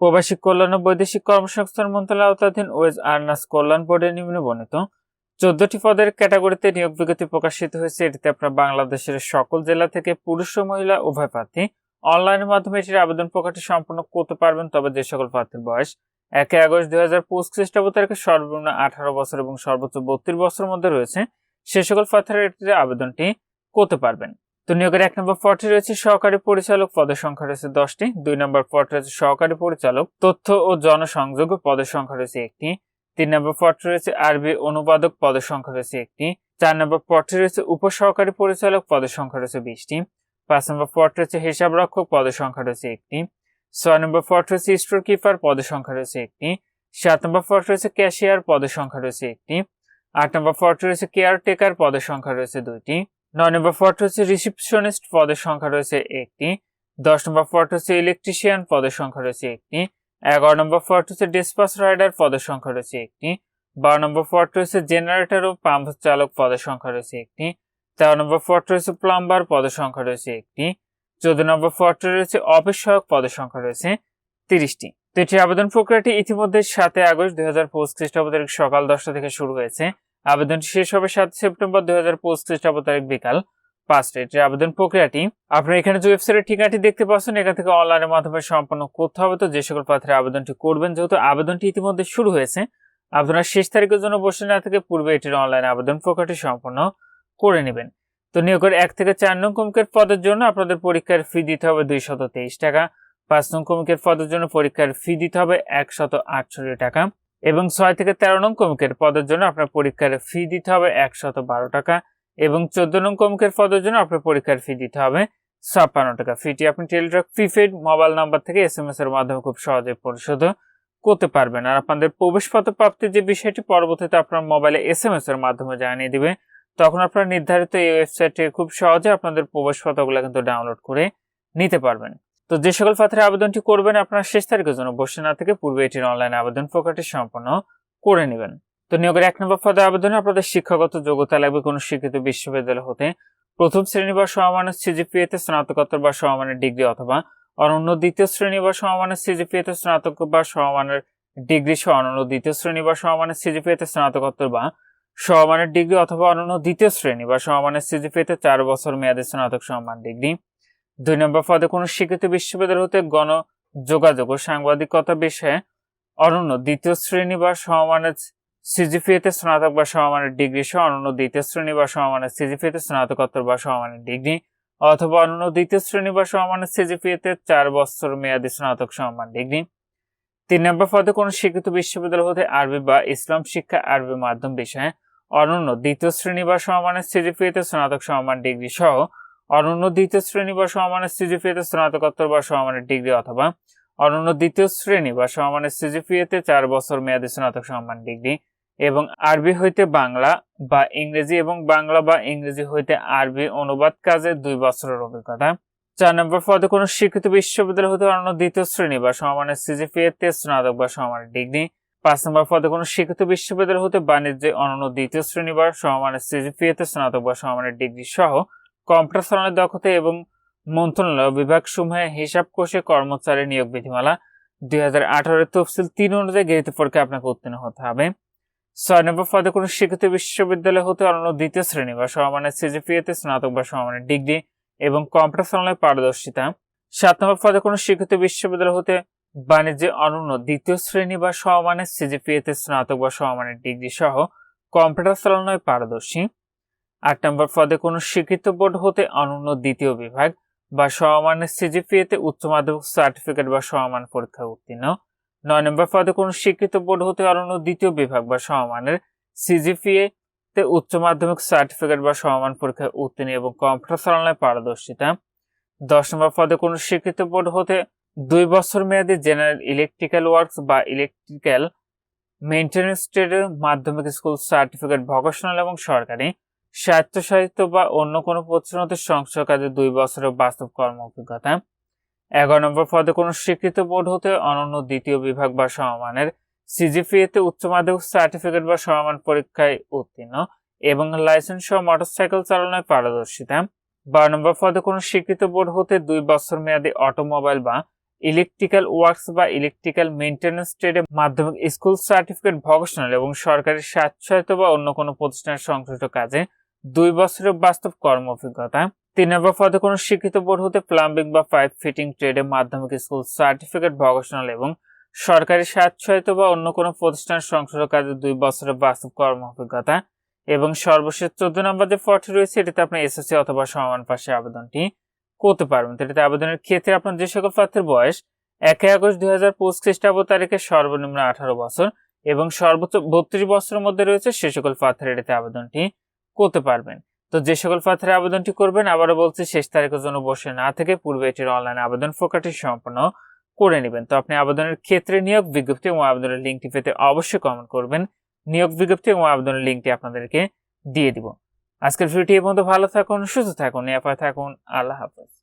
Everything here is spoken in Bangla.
প্রবাসী কল্যাণ ও বৈদেশিক কর্মসংস্থান মন্ত্রণালয় আওতাধীন ওয়েজ আর্নাস কল্যাণ বোর্ডের নিম্নে বর্ণিত, চোদ্দটি পদের ক্যাটাগরিতে নিয়োগ বিজ্ঞপ্তি প্রকাশিত হয়েছে। এটিতে আপনার বাংলাদেশের সকল জেলা থেকে পুরুষ ও মহিলা উভয় প্রার্থী অনলাইনের মাধ্যমে এটির আবেদন প্রকাশটি সম্পন্ন করতে পারবেন। তবে যে সকল প্রার্থীর বয়স একে আগস্ট দুই হাজার পঁচিশ খ্রিস্টাব্দ তারিখে সর্বনিম্ন আঠারো বছর এবং সর্বোচ্চ বত্রিশ বছরের মধ্যে রয়েছে, সে সকল প্রার্থীরা এটিতে আবেদনটি করতে পারবেন। তো নিয়োগের এক নম্বর পদটি রয়েছে সহকারী পরিচালক পদের সংখ্যা রয়েছে দশটি। দুই নম্বর পদটি রয়েছে সহকারী পরিচালক, তথ্য ও জনসংযোগ পদের সংখ্যা রয়েছে একটি। তিন নম্বর পদটি রয়েছে আরবি অনুবাদক পদের সংখ্যা রয়েছে একটি। চার নম্বর পদটি রয়েছে উপসহকারী পরিচালক পদের সংখ্যা রয়েছে বিশটি। পাঁচ নম্বর পদটি রয়েছে হিসাব রক্ষক পদের সংখ্যা রয়েছে একটি। ছয় নম্বর পদটি রয়েছে স্টোর কিপার পদের সংখ্যা রয়েছে একটি। সাত নম্বর পদটি রয়েছে ক্যাশিয়ার পদের সংখ্যা রয়েছে একটি। আট নম্বর পদটি রয়েছে কেয়ারটেকার পদের সংখ্যা রয়েছে দুইটি। নয় নম্বর পদটি হচ্ছে রিসিপশনিস্ট পদের সংখ্যা রয়েছে একটি, দশ নম্বর পদটি হচ্ছে ইলেকট্রিশিয়ান পদের সংখ্যা রয়েছে একটি, এগারো নম্বর পদটি হচ্ছে ডিসপাস রাইডার পদের সংখ্যা রয়েছে একটি, বারো নম্বর পদটি হচ্ছে জেনারেটর ও পাম্প চালক পদের সংখ্যা রয়েছে একটি, তেরো নম্বর পদটি রয়েছে প্লাম্বার পদের সংখ্যা রয়েছে একটি, চোদ্দ নম্বর পদটি রয়েছে অফিস সহায়ক পদের সংখ্যা রয়েছে তিরিশটি। তো এটি আবেদন প্রক্রিয়াটি ইতিমধ্যে সাতই আগস্ট দুই হাজার পঁচিশ খ্রিস্টাব্দ তারিখ সকাল দশটা থেকে শুরু হয়েছে। আবেদনটি শেষ হবে সাত সেপ্টেম্বর দুই হাজার পঁচিশ তারিখ বিকাল পাঁচটা এটির আবেদন প্রক্রিয়াটি আপনারা এখানে যে ওয়েবসাইটের ঠিকানাটি দেখতে পাচ্ছেন, এখান থেকে অনলাইনের মাধ্যমে সম্পন্ন করতে হবে তো যে সকল প্রার্থীরা আবেদনটি করবেন, যেহেতু আবেদনটি ইতিমধ্যে শুরু হয়েছে, আপনারা শেষ তারিখের জন্য বসে না থেকে পূর্বে এটির অনলাইন আবেদন প্রক্রিয়াটি সম্পন্ন করে নেবেন। তো নিয়োগের এক থেকে চার নং কমিকের পদের জন্য আপনাদের পরীক্ষার ফি দিতে হবে দুইশত তেইশ টাকা, পাঁচ নং কমিকের পদের জন্য পরীক্ষার ফি দিতে হবে একশত আটষট্টি টাকা। এবং ছয় থেকে তেরো নং কমিকের পদের জন্য আপনার পরীক্ষার ফি দিতে হবে একশত বারো টাকা এবং চোদ্দ নং কমিকের পদের জন্য আপনার পরীক্ষার ফি দিতে হবে ছাপ্পান্ন টাকা। ফিটি আপনি টেলিটক প্রিপেড মোবাইল নাম্বার থেকে এস এম এস এর মাধ্যমে খুব সহজে পরিশোধ করতে পারবেন। আর আপনাদের প্রবেশপত্র প্রাপ্তির যে বিষয়টি পরবর্তীতে আপনার মোবাইলে এস এম এস এর মাধ্যমে জানিয়ে দিবে, তখন আপনারা নির্ধারিত এই ওয়েবসাইটে খুব সহজে আপনাদের প্রবেশপত্রগুলো কিন্তু ডাউনলোড করে নিতে পারবেন। তো যে সকল পাত্রে আবেদনটি করবেন, আপনার শেষ তারিখের জন্য বসে না থেকে পূর্বে এটির অনলাইন আবেদন প্রক্রিয়াটি সম্পন্ন করে নেবেন। তো নিয়োগের এক নম্বর পদে আবেদনে আপনাদের শিক্ষাগত যোগ্যতা লাগবে কোনো স্বীকৃত বিশ্ববিদ্যালয় হতে। প্রথম শ্রেণি বা সমমানের সিজিপিএতে স্নাতকোত্তর বা সমমানের ডিগ্রি অথবা অনন্য দ্বিতীয় শ্রেণি বা সমমানের সিজিপিএতে স্নাতক বা সমমানের ডিগ্রি সহ অনন্য দ্বিতীয় শ্রেণি বা সমমানের সিজিপিএতে স্নাতকোত্তর বা সমমানের ডিগ্রি অথবা অনন্য দ্বিতীয় শ্রেণি বা সমমানের সিজিপিএতে চার বছর মেয়াদী স্নাতক সম্মান ডিগ্রি দুই নম্বর পদে কোনো স্বীকৃত বিশ্ববিদ্যালয় হতে গণ যোগাযোগ ও সাংবাদিকতা বিষয়ে অনন্য দ্বিতীয় শ্রেণি বা সমমানের সিজিপিএতে স্নাতক বা সমমানের ডিগ্রি সহ অনন্য দ্বিতীয় শ্রেণি বা সমমানের সিজিপিএতে স্নাতকোত্তর বা সমমানের ডিগ্রি অথবা অনন্য দ্বিতীয় শ্রেণি বা সমমানের সিজিপিএতে চার বছর মেয়াদী স্নাতক সম্মান ডিগ্রি। তিন নম্বর পদে কোনো স্বীকৃত বিশ্ববিদ্যালয় হতে আরবি বা ইসলাম শিক্ষা আরবি মাধ্যম বিষয়ে অনন্য দ্বিতীয় শ্রেণি বা সমমানের সিজিপিএতে স্নাতক সম্মান ডিগ্রি সহ অনন্য দ্বিতীয় শ্রেণি বা সমমানের সিজিপিএতে স্নাতকোত্তর বা সমমানের ডিগ্রি অথবা অনন্য দ্বিতীয় শ্রেণি বা সমমানের সিজিপিএতে চার বছর মেয়াদী স্নাতক সম্মান ডিগ্রি এবং আরবি হইতে বাংলা বা ইংরেজি এবং বাংলা বা ইংরেজি হইতে আরবি অনুবাদ কাজে দুই বছরের অভিজ্ঞতা। চার নম্বর পদে কোনো স্বীকৃত বিশ্ববিদ্যালয় হতে অন্য দ্বিতীয় শ্রেণি বা সমমানের সিজিপিএতে স্নাতক বা সমমানের ডিগ্রি। পাঁচ নম্বর পদে কোনো স্বীকৃত বিশ্ববিদ্যালয় হতে বাণিজ্যে অনন্য দ্বিতীয় শ্রেণি বা সমমানের সিজিপিএতে স্নাতক বা সমমানের ডিগ্রি সহ কম্পিউটার চালানোর দক্ষতা এবং মন্ত্রণালয় বিভাগ সমূহে হিসাব কোষে কর্মচারী নিয়োগ বিধিমালা দুই হাজার আঠারোর তফসিল তিন অনুযায়ী গৃহীত পরীক্ষা আপনাকে উত্তীর্ণ হতে হবে। ছয় নম্বর পদে কোনো স্বীকৃত বিশ্ববিদ্যালয় হতে অনন্য দ্বিতীয় শ্রেণি বা সমমানের সিজিপিএতে স্নাতক বা সমমানের ডিগ্রি এবং কম্পিউটার পারদর্শিতা। সাত নম্বর পদে কোনো স্বীকৃত বিশ্ববিদ্যালয় হতে বাণিজ্যে অনন্য দ্বিতীয় শ্রেণি বা সমমানের সিজিপিএতে স্নাতক বা সমমানের ডিগ্রি সহ কম্পিউটার চালানোয় পারদর্শী। আট নম্বর পদে কোনো স্বীকৃত বোর্ড হতে অনন্য দ্বিতীয় বিভাগ বা সমমানের সিজিপিএতে উচ্চ মাধ্যমিক সার্টিফিকেট বা সমমান পরীক্ষা উত্তীর্ণ। নয় নম্বর পদে কোনো স্বীকৃত বোর্ড হতে অনন্য দ্বিতীয় বিভাগ বা সমমানের সিজিপিএ তে উচ্চ মাধ্যমিক সার্টিফিকেট বা সমমান পরীক্ষায় উত্তীর্ণ এবং কম্পিউটার চালানোয় পারদর্শিতা। দশ নম্বর পদে কোনো স্বীকৃত বোর্ড হতে দুই বছর মেয়াদী জেনারেল ইলেকট্রিক্যাল ওয়ার্কস বা ইলেকট্রিক্যাল মেইনটেন্যান্স ট্রেডের মাধ্যমিক স্কুল সার্টিফিকেট ভকেশনাল এবং সরকারি স্বায়ত্তশাসিত বা অন্য কোনো প্রতিষ্ঠানতে সংসদ কাজে দুই বছরের বাস্তব কর্ম অভিজ্ঞতা। এগারো নম্বর পদে কোনো স্বীকৃত বোর্ড হতে অনন্য দ্বিতীয় বিভাগ বা সমমানের সিজিপিএতে উচ্চ মাধ্যমিক সার্টিফিকেট বা সমমান পরীক্ষায় উত্তীর্ণ এবং লাইসেন্স সহ মোটরসাইকেল চালানোয় পারদর্শিতা। বারো নম্বর পদে কোনো স্বীকৃত বোর্ড হতে দুই বছর মেয়াদী অটোমোবাইল বা ইলেকট্রিক্যাল ওয়ার্কস বা ইলেকট্রিক্যাল মেইনটেন্যান্স ট্রেডে মাধ্যমিক স্কুল সার্টিফিকেট ভকেশনাল এবং সরকারি স্বাচ্ছায়িত বা অন্য কোনো প্রতিষ্ঠানের সংশ্লিষ্ট কাজে দুই বছরের বাস্তব কর্ম অভিজ্ঞতা। তিন নম্বর পদে কোনো শিক্ষিত বোর্ড হতে প্লাম্বিং বা পাইপ ফিটিং ট্রেডে মাধ্যমিক স্কুল সার্টিফিকেট ভকেশনাল এবং সরকারি স্বাচ্ছায়িত বা অন্য কোনো প্রতিষ্ঠানের সংশ্লিষ্ট কাজে দুই বছরের বাস্তব কর্ম অভিজ্ঞতা। এবং সর্বশেষ চোদ্দ নম্বর যে পদটি রয়েছে, এটিতে আপনার এসএসসি অথবা সমান পাশে আবেদনটি করতে পারবেন। এটাতে আবেদনের ক্ষেত্রে আপনার যে সকল প্রার্থীর বয়স একই আগস্ট দুই হাজার পঁচিশ খ্রিস্টাব্দ তারিখে সর্বনিম্ন আঠারো বছর এবং সর্বোচ্চ বত্রিশ বছরের মধ্যে রয়েছে সে সকল প্রার্থীরা এটাতে আবেদনটি করতে পারবেন। তো যে সকল প্রার্থীরা আবেদনটি করবেন, আবারও বলছি শেষ তারিখের জন্য বসে না থেকে পূর্বে এটির অনলাইন আবেদন প্রক্রিয়াটি সম্পন্ন করে নেবেন। তো আপনি আবেদনের ক্ষেত্রে নিয়োগ বিজ্ঞপ্তি এবং আবেদনের লিঙ্কটি পেতে অবশ্যই কমেন্ট করবেন। নিয়োগ বিজ্ঞপ্তি এবং আবেদনের লিঙ্কটি আপনাদেরকে দিয়ে দিব। আজকের ভিডিওটি এই পর্যন্ত। ভালো থাকুন সুস্থ থাকুন নিরাপদ থাকুন। আল্লাহ হাফেজ।